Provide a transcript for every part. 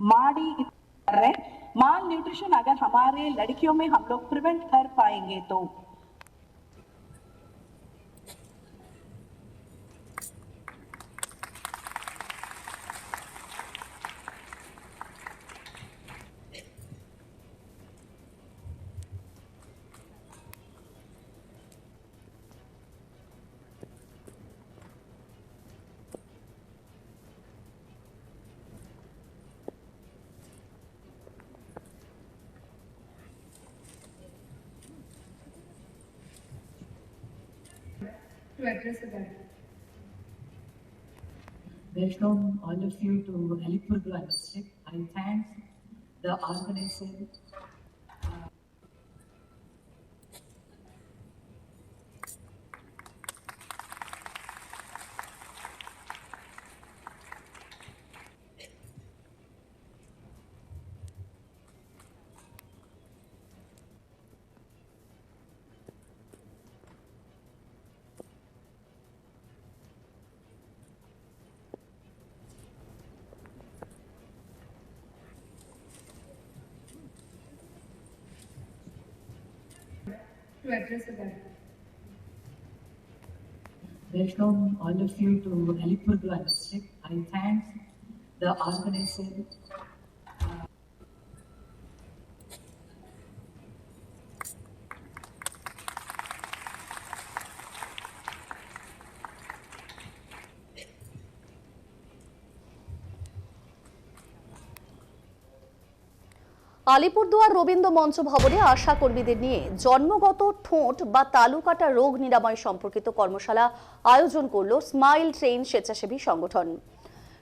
माड़ी माल न्यूट्रिशन अगर हमारे लड़कियों में हम लोग प्रिवेंट कर पाएँगे तो। To address gathering. Welcome all of you to Alipurduar district. I thank the organizer. To address gathering. Welcome all of you to Alipurduar district. I thank the organizer. Alipurduar Rabindra মঞ্চ ভবনে আশা কর্মীদের নিয়ে জন্মগত ঠোঁট বা তালুকাটা রোগ নিরাময় সম্পর্কিত কর্মশালা আয়োজন করল স্মাইল ট্রেন স্বেচ্ছাসেবী সংগঠন।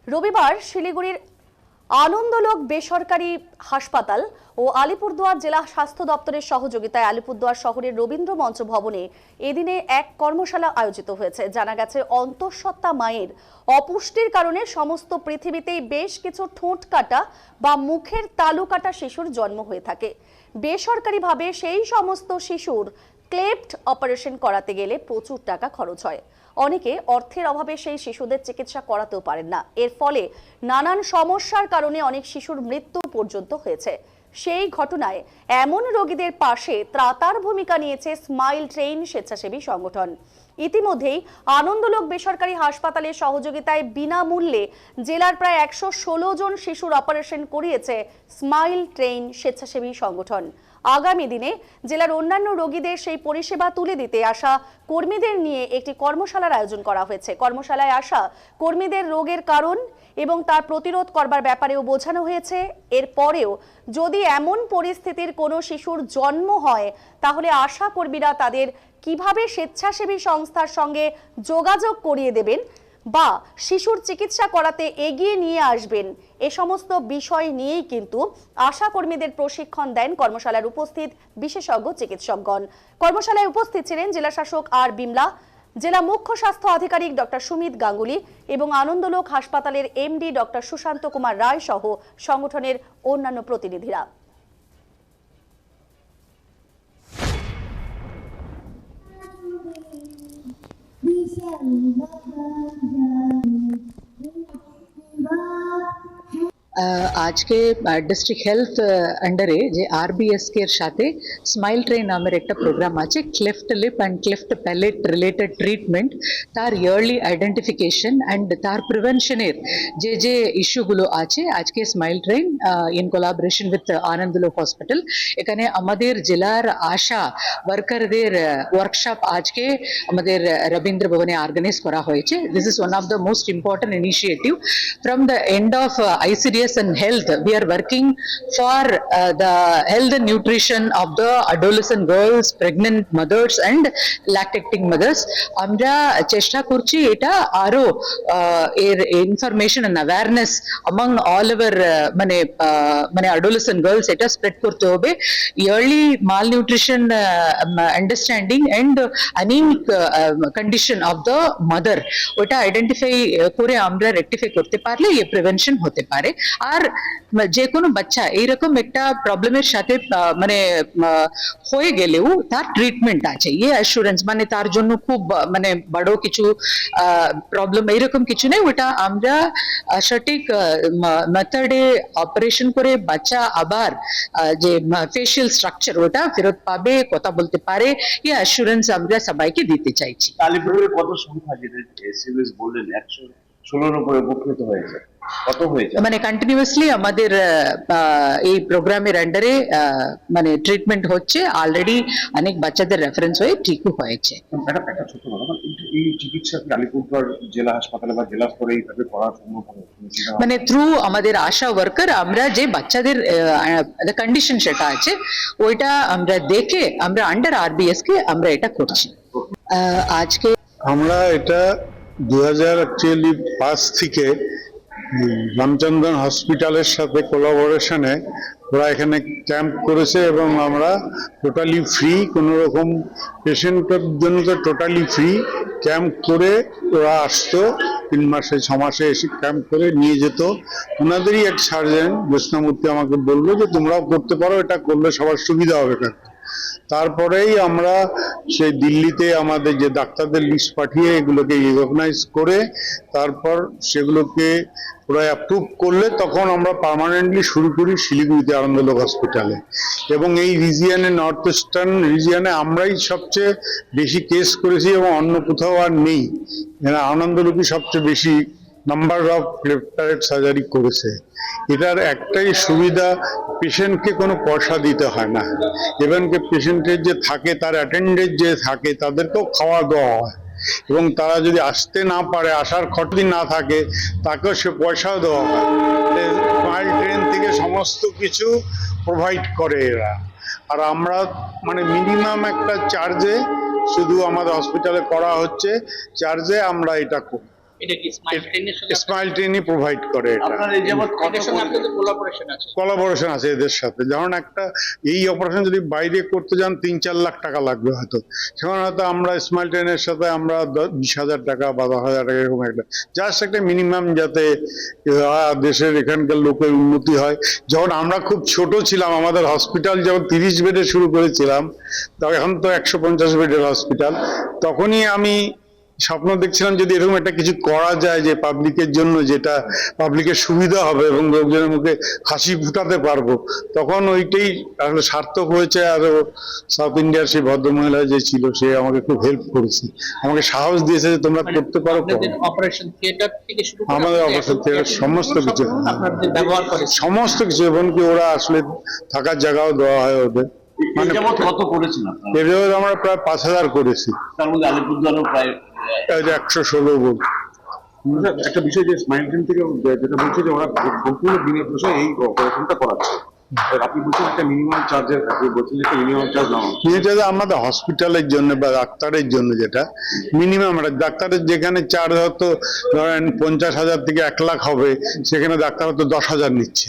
রবিবার শিলিগুড়ির আনন্দলোক বেসরকারি হাসপাতাল ও আলিপুরদুয়ার জেলা স্বাস্থ্য দপ্তরের সহযোগিতায় আলিপুরদুয়ার শহরের রবীন্দ্র মঞ্চ ভবনে এদিনে এক কর্মশালা আয়োজিত হয়েছে। জানা গেছে, অন্তঃসত্ত্বা মায়ের অপুষ্টির কারণে সমস্ত পৃথিবীতেই বেশ কিছু ঠোঁট কাটা বা মুখের তালু কাটা শিশুর জন্ম হয়ে থাকে। বেসরকারিভাবে সেই সমস্ত শিশুর ক্লেপ্ট অপারেশন করাতে গেলে প্রচুর টাকা খরচ হয়। অনেকে অর্থের অভাবে সেই শিশুদের চিকিৎসা করাতেও পারেন না। এর ফলে নানান সমস্যার কারণে অনেক শিশুর মৃত্যু পর্যন্ত হয়েছে। সেই ঘটনায় এমন রোগীদের পাশে ত্রাতার ভূমিকা নিয়েছে স্মাইল ট্রেন স্বেচ্ছাসেবী সংগঠন। ইতিমধ্যেই আনন্দলোক বেসরকারি হাসপাতালের সহযোগিতায় বিনামূল্যে জেলার প্রায় একশো ষোলো জন শিশুর অপারেশন করিয়েছে স্মাইল ট্রেন স্বেচ্ছাসেবী সংগঠন। আগামী দিনে জেলার অন্যান্য রোগীদের সেই পরিষেবা তুলে দিতে আসা কর্মীদের নিয়ে একটি কর্মশালার আয়োজন করা হয়েছে। কর্মশালায় আসা কর্মীদের রোগের কারণ এবং তার প্রতিরোধ করবার ব্যাপারেও বোঝানো হয়েছে। এরপরেও যদি এমন পরিস্থিতির কোনো শিশুর জন্ম হয়, তাহলে আশা কর্মীরা তাদের কীভাবে স্বেচ্ছাসেবী সংস্থার সঙ্গে যোগাযোগ করিয়ে দেবেন বা শিশুর চিকিৎসা করাতে এগিয়ে নিয়ে আসবেন। এ সমস্ত বিষয় নিয়েই কিন্তু আশা কর্মীদের প্রশিক্ষণ দেন কর্মশালার উপস্থিত বিশেষজ্ঞ চিকিৎসকগণ। কর্মশালায় উপস্থিত ছিলেন জেলা শাসক আর বিমলা, জেলা মুখ্য স্বাস্থ্য আধিকারিক ডক্টর সুমিত গাঙ্গুলি এবং আনন্দলোক হাসপাতালের এমডি ডক্টর সুশান্ত কুমার রায় সহ সংগঠনের অন্যান্য প্রতিনিধিরা। Mother, আজকে ডিস্ট্রিক্ট হেলথ আন্ডারে যে আরবিএস এর সাথে স্মাইল ট্রেন নামের একটা প্রোগ্রাম আছে cleft lip and cleft palate related treatment তার ইয়ারলি আইডেন্টিফিকেশন অ্যান্ড তার প্রিভেনশনের যে যে ইস্যুগুলো আছে আজকে smile train in collaboration with Anandalok hospital এখানে আমাদের জেলার আশা ওয়ার্কারদের ওয়ার্কশপ আজকে আমাদের রবীন্দ্র ভবনে অর্গানাইজ করা হয়েছে। This is one of the most important initiative from the end of uh, ICDS and health, we are working for uh, the health and nutrition of the adolescent girls, pregnant mothers and lactating mothers. আমরা চেষ্টা করছি এটা আরো আহ, এর information and awareness among all our uh, মানে আহ, মানে adolescent girls এটা spread করতে হবে early malnutrition understanding and anaemic condition of the mother ওটা আইডেন্টিফাই করে আমরা রেকটিফাই করতে পারলে এ প্রিভেনশন হতে পারে আর যে কোনো বাচ্চা এইরকম একটা প্রবলেমের সাথে মানে হয়ে গেলেও তার ট্রিটমেন্ট আছে। ইয়ে অ্যাসুরেন্স মানে তার জন্য খুব মানে বড় কিছু প্রবলেম এইরকম কিছু নেই। ওটা আমরা সঠিক মেথডে অপারেশন করে বাচ্চা আবার যে ফেশিয়াল স্ট্রাকচার ওটা ফেরত পাবে, কথা বলতে পারে এই অ্যাসুরেন্স আমরা সবাইকে দিতে চাইছি। আলিপুরে কত সংখ্যা যেটা বললেন? একশো ষোলোর উপরে উপকৃত হয়েছে। কত হয়েছে মানে কন্টিনিউয়াসলি আমাদের এই প্রোগ্রামের আন্ডারে মানে ট্রিটমেন্ট হচ্ছে। অলরেডি অনেক বাচ্চাদের রেফারেন্স হয়ে ঠিকও হয়েছে। একটা একটা ছোট কথা মানে এই- চিকিৎসা কি আলিপুরদুয়ার জেলা হাসপাতালে বা জেলা স্তরে এইভাবে করা সম্ভব? মানে থ্রু আমাদের আশা ওয়ার্কার আমরা যে বাচ্চাদের কন্ডিশন সেটা আছে ওইটা আমরা দেখে আমরা আন্ডার আরবিএস কে আমরা এটা করছি। আহ, আজকে আমরা এটা দু হাজার অ্যাকচুয়ালি পাঁচ থেকে রামচন্দ্রন হসপিটালের সাথে কোলাবোরেশনে ওরা এখানে ক্যাম্প করেছে এবং আমরা টোটালি ফ্রি কোনো রকম পেশেন্টের জন্য তো টোটালি ফ্রি ক্যাম্প করে ওরা আসতো। তিন মাসে, ছ মাসে এসে ক্যাম্প করে নিয়ে যেত। ওনাদেরই এক সার্জেন কৃষ্ণমূর্তি আমাকে বলল যে তোমরাও করতে পারো, এটা করলে সবার সুবিধা হবে। কাকু তারপরেই আমরা সেই দিল্লিতে আমাদের যে ডাক্তারদের লিস্ট পাঠিয়ে এগুলোকে রিকগনাইজ করে তারপর সেগুলোকে ওরা অ্যাপ্রুভ করলে তখন আমরা পার্মানেন্টলি শুরু করি শিলিগুড়িতে আনন্দলোক হসপিটালে এবং এই রিজিয়ানে নর্থ ইস্টার্ন রিজিয়নে আমরাই সবচেয়ে বেশি কেস করেছি এবং অন্য কোথাও আর নেই। আনন্দলোকই সবচেয়ে বেশি নাম্বার অফ লেফটারেট সার্জারি করেছে। এটার একটাই সুবিধা পেশেন্টকে কোনো পয়সা দিতে হয় না। এমনকি পেশেন্টের যে থাকে, তার অ্যাটেন্ডেন্ট যে থাকে, তাদেরকেও খাওয়া দাওয়া হয়। এবং তারা যদি আসতে না পারে, আসার খরচ না থাকে, তাকেও সে পয়সাও দেওয়া হয়। স্মাইল ট্রেন থেকে সমস্ত কিছু প্রোভাইড করে এরা। আর আমরা মানে মিনিমাম একটা চার্জে শুধু আমাদের হসপিটালে করা হচ্ছে। চার্জে আমরা এটা করি। এটা কি স্মাইল ট্রেনের সঙ্গে স্মাইল ট্রেনই প্রোভাইড করে এটা। আপনার এই কোলাবোরেশন আছে। কোলাবোরেশন আছে এদের সাথে। যেমন একটা এই অপারেশন যদি বাইরে করতে যান তিন চার লাখ টাকা লাগবে হয়তো। সেখানে হয়তো আমরা স্মাইল ট্রেনের সাথে আমরা বিশ হাজার টাকা বা দশ হাজার টাকা এরকম একটা জাস্ট একটা মিনিমাম যাতে দেশের এখানকার লোকের উন্নতি হয়। যখন আমরা খুব ছোট ছিলাম আমাদের হসপিটাল যখন তিরিশ বেডে শুরু করেছিলাম তখন এখন তো একশো পঞ্চাশ বেডের হসপিটাল তখনই আমি স্বপ্ন দেখছিলাম যদি এরকম একটা কিছু করা যায় যে পাবলিকের জন্য যেটা পাবলিকের সুবিধা হবে এবং লোকজনের মুখে হাসি ফুটাতে পারব তখন ওইটাই আসলে সার্থক হয়েছে আর সাউথ ইন্ডিয়ার সেই ভদ্রমহিলা যে ছিল সে আমাকে খুব হেল্প করেছে আমাকে সাহস দিয়েছে যে তোমরা করতে পারো। আপনাদের অপারেশন থিয়েটার থেকে শুরু আমাদের সমস্ত কিছু। সমস্ত কিছু এমনকি ওরা আসলে থাকার জায়গাও দেওয়া হয় ওদের মানে কত করেছেন আপনারা আমরা প্রায় পাঁচ হাজার করেছি তার মধ্যে আলিপুরদুয়ারও প্রায় একশো ষোলো বল একটা বিষয় যে স্মাইল ট্রেন থেকে যেটা বলছে যে ওরা সম্পূর্ণ বিনা পয়সায় এই অপারেশনটা করাচ্ছে। আপনি বলছেন একটা মিনিমাম চার্জের আপনি বলছেন একটা মিনিমাম চার্জ নাও যেটা আমাদের হসপিটালের জন্য বা ডাক্তারের জন্য যেটা মিনিমাম ডাক্তারের যেখানে চার্জ হয়তো ধরেন পঞ্চাশ হাজার থেকে এক লাখ হবে সেখানে ডাক্তার হয়তো দশ হাজার নিচ্ছে।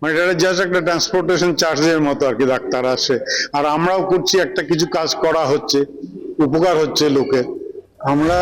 মানে এটা জাস্ট একটা ট্রান্সপোর্টেশন চার্জের মতো আর কি ডাক্তার আসে। আর আমরাও করছি একটা কিছু কাজ করা হচ্ছে উপকার হচ্ছে লোকের আমরা